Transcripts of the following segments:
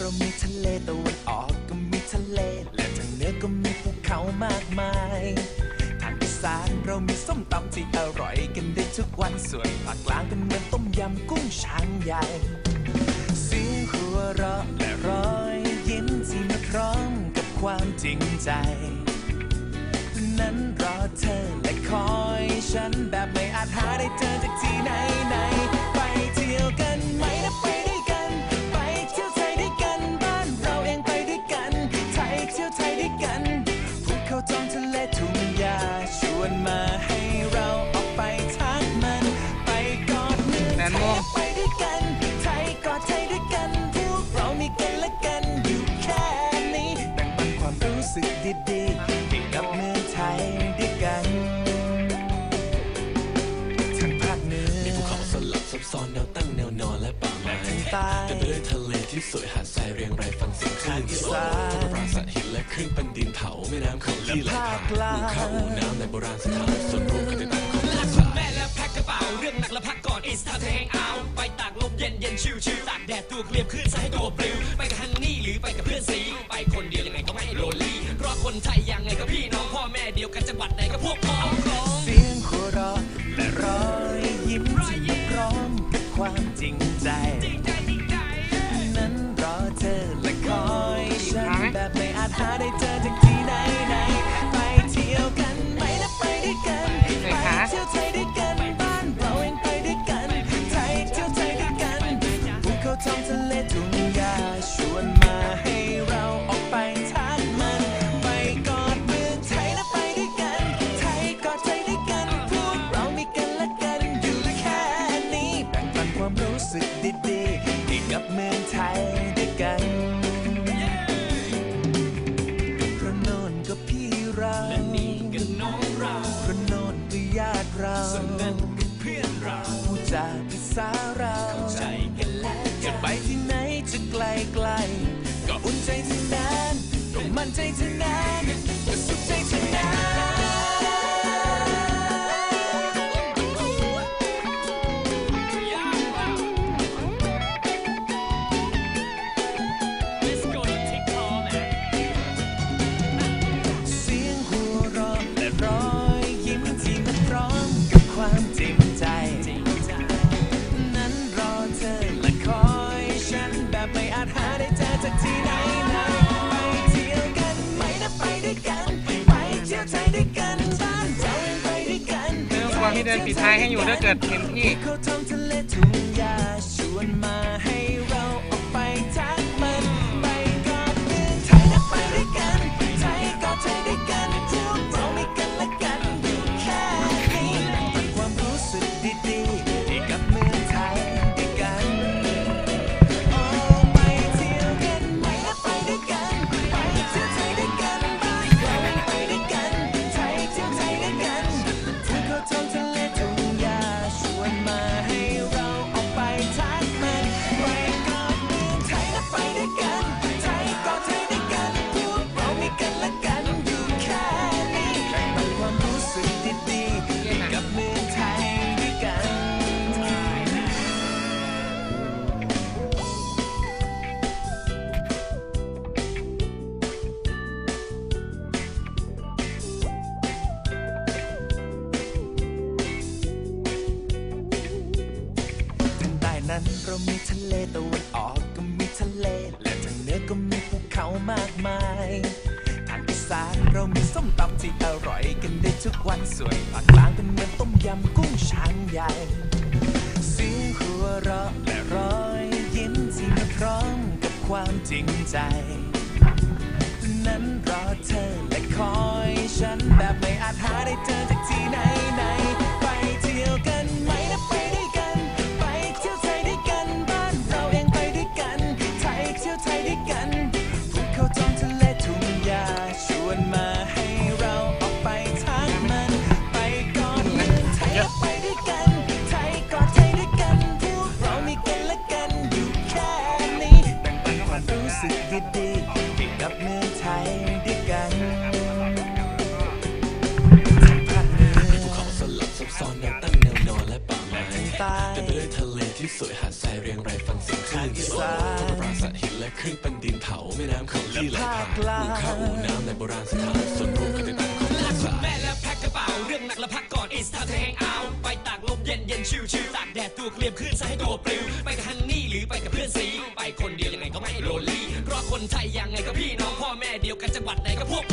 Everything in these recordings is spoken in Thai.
เรามีทะเลตะวันออกก็มีทะเล และทางเหนือก็มีภูเขามากมาย ทางอีสานเรามีส้มตำที่อร่อยกันได้ทุกวันส่วนภาคกลางเป็นเมืองต้มยำกุ้งช้างใหญ่เสียงหัวเราะและรอยยิ้มที่มาพร้อมกับความจริงใจนั้นรอเธอและคอยฉันแบบไม่อาจหาได้เจอจากที่ไหนไหน สึกดีๆกับเมืองไทยด้วยกันทั้งภาคเหนือมีภูเขาสลับซับซ้อนแนวตั้งแนวนอนและป่าไม้แต่ด้วยทะเลที่สวยหาดทรายเรียงรายฟังเสียงคลื่นที่โอ้ปราสาทหินและคลื่นปันดินเผาแม่น้ำเขาที่ไหลผ่านภูเขาอูน้ำในโบราณสถานส่วนรวมกันในต่างของกแม่และแพ็คกระเป๋าเรื่องหนักและพักก่อนอิสตาเทงเอาไปตากลมเย็นเย็นชิวชิว ไทยยังไงก็พี่น้อง Sunday tonight. เดินปิดท้ายให้อยู่ถ้าเกิดเห็นพี่ มากมายทางอีสานเรามีส้มตำที่อร่อยกันได้ทุกวันสวยปากกลางเป็นเหมือนต้มยำกุ้งช้างใหญ่เสียงหัวเราะและรอยยิ้มที่มาพร้อมกับความจริงใจ นั้นรอเธอและคอยฉันแบบไม่อาจหาได้เจอจากที่ไหน รู้สึกดีดีกับเมืองไทยด้วยกันภูเขาสลับซับซ้อนแนวตั้งแนวนอนและป่าไม้ใต้เต็มไปด้วยทะเลที่สวยหาดทรายเรียงรายฟังเสียงคลื่นที่โอโหปราสาทหินและคลื่นปันดินเผาแม่น้ำเขาที่ไหลผ่านอู่ข้าวอู่น้ำในโบราณสถานส่วนรวมกันในต่างของภาษาแม่และแพ็คกระเป๋าเรื่องหนักและพักก่อนอิสตาเทงเอาไปตากลมเย็นเย็นชิว คนไทยยังไงก็พี่น้องพ่อแม่เดียวกันจังหวัดไหนก็พวก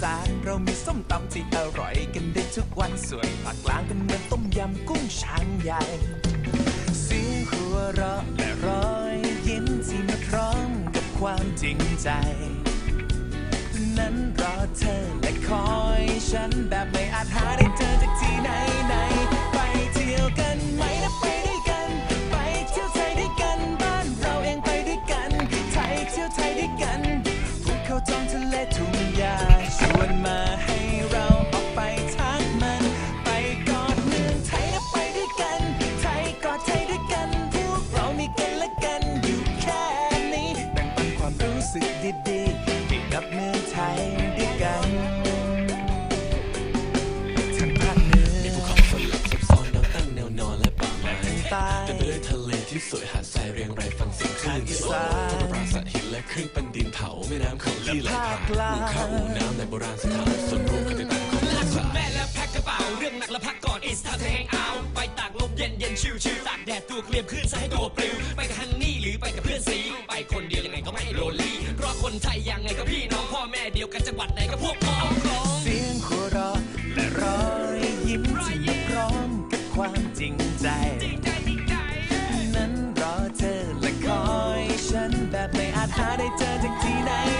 สานเรามีส้มตำที่อร่อยกันได้ทุกวันส่วนภาคกลางก็เหมือนต้มยำกุ้งช้างใหญ่ เสียงหัวเราะและรอยยิ้มที่มาพร้อมกับความจริงใจ นั้นรอเธอและคอยฉันแบบไม่อาจหาได้เจอจากที่ไหน สึกดีๆให้กับเมืองไทยด้วยกันทั้งภาคเหนือมีภูเขาฝนหลับซับซ้อนแนวตั้งแนวนอนและป่าไม้ใต้เต็มไปด้วยทะเลที่สวยหาดทรายเรียงรายฟังเสียงคลื่นที่โอ้โหปราสาทหินและครึ่งเป็นดินเผาแม่น้ำเขาที่ไหลผ่านอู่ข้าวอู่น้ำในโบราณสถานส่วนรวมกันติดตามของภาษาแม่และแพ็คกระเป๋าเรื่องหนักและพักก่อน it's time to hang out ไปตากลมเย็นเย็นชิวชิวตากแดดตัวเคลียมขึ้นซะให้ตัวปลิว ดียวกันจังหวัดไหนก็พวกพ้องเสียงหัวเราะและรอยยิ้มที่มาพร้อมกับความจริงใจนั้นรอเธอและคอยฉันแบบไม่อาจหาได้เจอจากที่ไหน